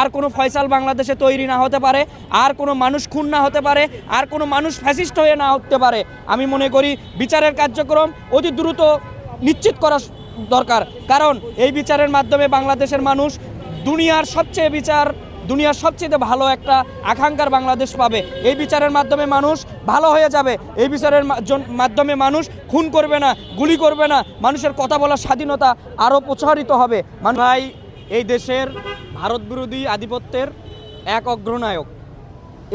আর কোনো ফয়সাল বাংলাদেশে তৈরি না হতে পারে, আর কোনো মানুষ খুন না হতে পারে, আর কোনো মানুষ ফ্যাসিস্ট হয়ে না হতে পারে। আমি মনে করি বিচারের কার্যক্রম অতি দ্রুত নিশ্চিত করা দরকার। কারণ এই বিচারের মাধ্যমে বাংলাদেশের মানুষ দুনিয়ার সবচেয়ে বিচার, দুনিয়ার সবচেয়ে ভালো একটা আকাঙ্ক্ষার বাংলাদেশ পাবে। এই বিচারের মাধ্যমে মানুষ ভালো হয়ে যাবে। এই বিচারের মাধ্যমে মানুষ খুন করবে না, গুলি করবে না। মানুষের কথা বলার স্বাধীনতা আরও প্রচারিত হবে। ভাই এই দেশের ভারত বিরোধী আধিপত্যের এক অগ্রনায়ক।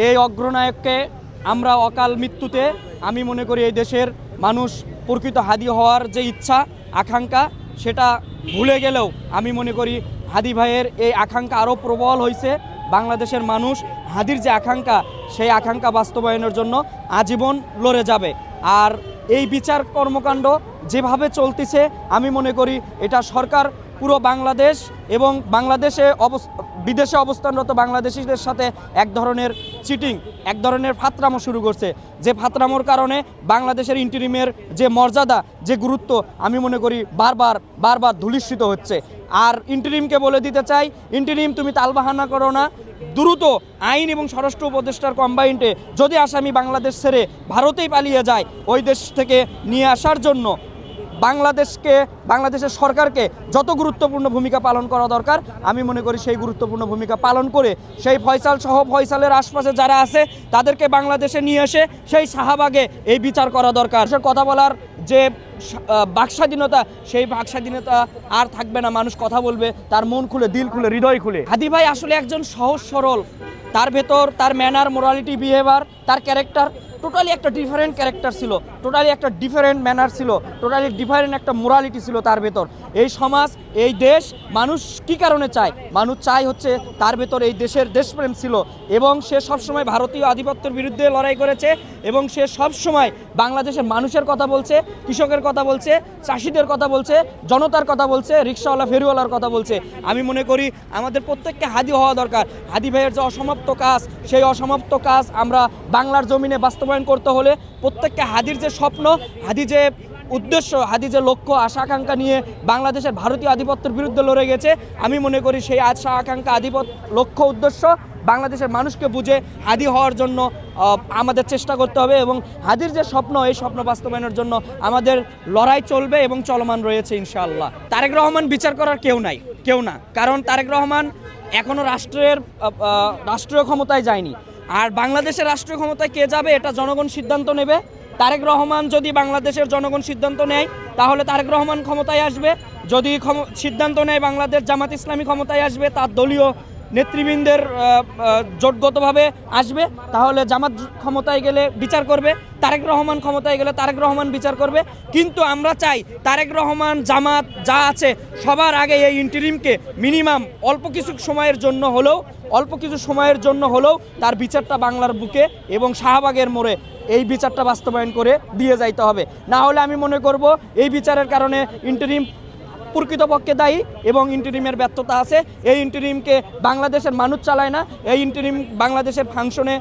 এই অগ্রনায়ককে আমরা অকাল মৃত্যুতে আমি মনে করি এই দেশের মানুষ প্রকৃত হাদি হওয়ার যে ইচ্ছা, আকাঙ্ক্ষা, সেটা ভুলে গেলেও আমি মনে করি হাদি ভাইয়ের এই আকাঙ্ক্ষা আরও প্রবল হয়েছে বাংলাদেশের মানুষ হাদির যে আকাঙ্ক্ষা, সেই আকাঙ্ক্ষা বাস্তবায়নের জন্য আজীবন লড়ে যাবে। আর এই বিচার কর্মকাণ্ড যেভাবে চলতেছে, আমি মনে করি এটা সরকার পুরো বাংলাদেশ এবং বাংলাদেশে বিদেশে অবস্থানরত বাংলাদেশিদের সাথে এক ধরনের চিটিং এক ধরনের ফাতরামো শুরু করছে। যে ফাতরামোর কারণে বাংলাদেশের ইন্টারিমের যে মর্যাদা, যে গুরুত্ব, আমি মনে করি বারবার বারবার ধূলিস্মিত হচ্ছে। আর ইন্টারিমকে বলে দিতে চাই ইন্টারিম তুমি তালবাহানা করো না। দ্রুত আইন এবং স্বরাষ্ট্র উপদেষ্টার কম্বাইন্ডে যদি আসামি বাংলাদেশ ছেড়ে ভারতেই পালিয়ে যায়, ওই দেশ থেকে নিয়ে আসার জন্য বাংলাদেশকে, বাংলাদেশের সরকারকে যত গুরুত্বপূর্ণ ভূমিকা পালন করা দরকার, আমি মনে করি সেই গুরুত্বপূর্ণ ভূমিকা পালন করে সেই ফয়সাল সহ ফয়সালের আশপাশে যারা আছে, তাদেরকে বাংলাদেশে নিয়ে এসে সেই শাহবাগে এই বিচার করা দরকার। সে কথা বলার যে বাকস্বাধীনতা, সেই বাকস্বাধীনতা আর থাকবে না। মানুষ কথা বলবে, তার মন খুলে, দিল খুলে, হৃদয় খুলে। হাদি ভাই আসলে একজন সহজ সরল। তার ভেতর, তার ম্যানার মোরালিটি বিহেভিয়ার তার ক্যারেক্টার টোটালি একটা ডিফারেন্ট ক্যারেক্টার ছিল। টোটালি একটা ডিফারেন্ট ম্যানার ছিল। টোটালি ডিফারেন্ট একটা মোরালিটি ছিল তার ভেতর। এই সমাজ, এই দেশ, মানুষ কি কারণে চায়? মানুষ চায় হচ্ছে তার ভেতর এই দেশের দেশপ্রেম ছিল এবং সে সবসময় ভারতীয় আধিপত্যের বিরুদ্ধে লড়াই করেছে এবং সে সবসময় বাংলাদেশের মানুষের কথা বলছে, কৃষকের কথা বলছে, চাষিদের কথা বলছে, জনতার কথা বলছে, রিক্সাওয়ালা, ফেরিওয়ালার কথা বলছে। আমি মনে করি আমাদের প্রত্যেককে হাদি হওয়া দরকার। হাদি ভাইয়ের যে অসমাপ্ত কাজ, সেই অসমাপ্ত কাজ আমরা বাংলার জমিনে বাস্তবায়ন করতে হলে প্রত্যেককে হাদির যে স্বপ্ন, হাদি যে উদ্দেশ্য, হাদি যে লক্ষ্য, আশা, আকাঙ্ক্ষা নিয়ে বাংলাদেশের ভারতীয় আধিপত্যের বিরুদ্ধে লড়ে গেছে। আমি মনে করি সেই আশা, আকাঙ্ক্ষা, আধিপত্য, লক্ষ্য, উদ্দেশ্য বাংলাদেশের মানুষকে বুঝে হাদি হওয়ার জন্য আমাদের চেষ্টা করতে হবে এবং হাদির যে স্বপ্ন, এই স্বপ্ন বাস্তবায়নের জন্য আমাদের লড়াই চলবে এবং চলমান রয়েছে ইনশাআল্লাহ। তারেক রহমান বিচার করার কেউ নাই। কেউ না। কারণ তারেক রহমান এখনও রাষ্ট্রের রাষ্ট্রীয় ক্ষমতায় যায়নি। আর বাংলাদেশের রাষ্ট্রীয় ক্ষমতায় কে যাবে এটা জনগণ সিদ্ধান্ত নেবে। তারেক রহমান যদি বাংলাদেশের জনগণ সিদ্ধান্ত নেয়, তাহলে তারেক রহমান ক্ষমতায় আসবে। যদি সিদ্ধান্ত নেয় বাংলাদেশ জামাত ইসলামী ক্ষমতায় আসবে, তার দলীয় নেতৃবৃন্দের জোটগতভাবে আসবে, তাহলে জামাত ক্ষমতায় গেলে বিচার করবে, তারেক রহমান ক্ষমতায় গেলে তারেক রহমান বিচার করবে। কিন্তু আমরা চাই তারেক রহমান, জামাত যা আছে, সবার আগে এই ইন্টারিমকে মিনিমাম অল্প কিছু সময়ের জন্য হলেও, অল্প কিছু সময়ের জন্য হলেও তার বিচারটা বাংলার বুকে এবং শাহবাগের মোড়ে এই বিচারটা বাস্তবায়ন করে দিয়ে যাইতে হবে। না হলে আমি মনে করব এই বিচারের কারণে ইন্টারিম প্রকৃতপক্ষে দায়ী এবং ইন্টারিমের ব্যর্থতা আছে। এই ইন্টারিমকে বাংলাদেশের মানুষ চালায় না, এই ইন্টারিম বাংলাদেশের ফাংশনে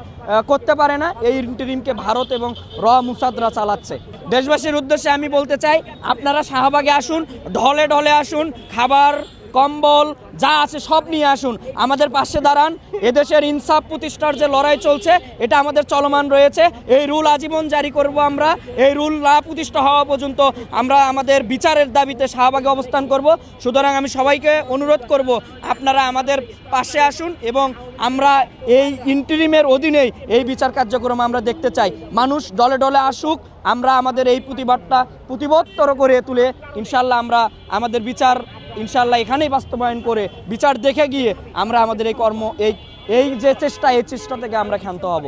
করতে পারে না, এই ইন্টারিমকে ভারত এবং র মুসাদরা চালাচ্ছে। দেশবাসীর উদ্দেশ্যে আমি বলতে চাই, আপনারা শাহবাগে আসুন, ঢলে ঢলে আসুন, খাবার কম্বল, যা আছে সব নিয়ে আসুন। আমাদের পাশে দাঁড়ান। এদেশের ইনসাফ প্রতিষ্ঠার যে লড়াই চলছে, এটা আমাদের চলমান রয়েছে। এই রুল আজীবন জারি করব আমরা। এই রুল না প্রতিষ্ঠা হওয়া পর্যন্ত আমরা আমাদের বিচারের দাবিতে শাহবাগে অবস্থান করব। সুতরাং আমি সবাইকে অনুরোধ করব, আপনারা আমাদের পাশে আসুন এবং আমরা এই ইন্টারিমের অধীনেই এই বিচার কার্যক্রম আমরা দেখতে চাই। মানুষ দলে ডলে আসুক, আমরা আমাদের এই প্রতিবাদটা প্রতিবত্তর করে তুলে ইনশাল্লাহ আমরা আমাদের বিচার ইনশাল্লাহ এখানেই বাস্তবায়ন করে বিচার দেখে গিয়ে আমরা আমাদের এই কর্ম, এই এই যে চেষ্টা, এই চেষ্টা থেকে আমরা ক্ষান্ত হব।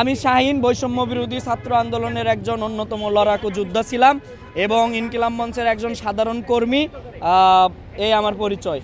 আমি শাহিন, বৈষম্য বিরোধী ছাত্র আন্দোলনের একজন অন্যতম লড়াকু যোদ্ধা ছিলাম এবং ইনকিলাম মঞ্চের একজন সাধারণ কর্মী এই আমার পরিচয়।